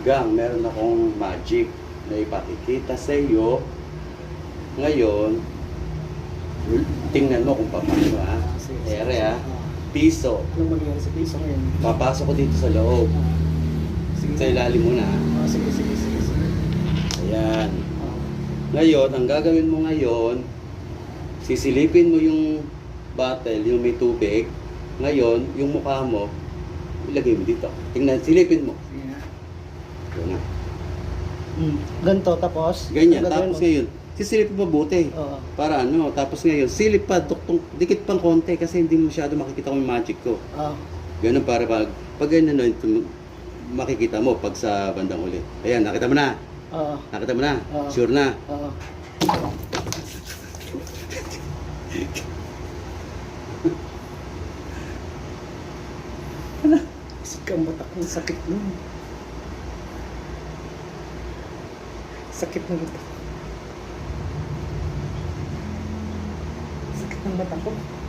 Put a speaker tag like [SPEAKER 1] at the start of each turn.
[SPEAKER 1] Gang, meron akong magic na ipakikita sa iyo. Ngayon, tingnan mo kung paano ha. Ere ha. Piso.
[SPEAKER 2] Anong mangyayari sa piso ngayon?
[SPEAKER 1] Papasok ko dito sa loob.
[SPEAKER 2] Sige.
[SPEAKER 1] Sa ilalim muna. ha.
[SPEAKER 2] Ah, sige, sige, sige, sige.
[SPEAKER 1] Ayan.
[SPEAKER 2] Ah.
[SPEAKER 1] Ngayon, ang gagawin mo ngayon, sisilipin mo yung bottle, yung may tubig. Ngayon, yung mukha mo, ilagay mo dito. Tingnan, silipin mo.
[SPEAKER 2] Sige
[SPEAKER 1] na.
[SPEAKER 2] Hmm. Ganito, tapos?
[SPEAKER 1] Ganyan, tapos
[SPEAKER 2] mo?
[SPEAKER 1] ngayon, sisilipin mo mabuti.
[SPEAKER 2] Oo.
[SPEAKER 1] Para ano, tapos ngayon, silip pa, duktong, dikit pang konti kasi hindi masyado makikita ko yung magic ko.
[SPEAKER 2] Ah.
[SPEAKER 1] Ganun para pag, pag ganyan, no, ito, makikita mo pag sa bandang uli. Ayan, nakita mo na.
[SPEAKER 2] Oo.
[SPEAKER 1] Nakita mo na.
[SPEAKER 2] Oo.
[SPEAKER 1] Sure na.
[SPEAKER 2] Oo. Isip kang batak ng sakit nun. Sakit ng batak. Sakit ng batak ko.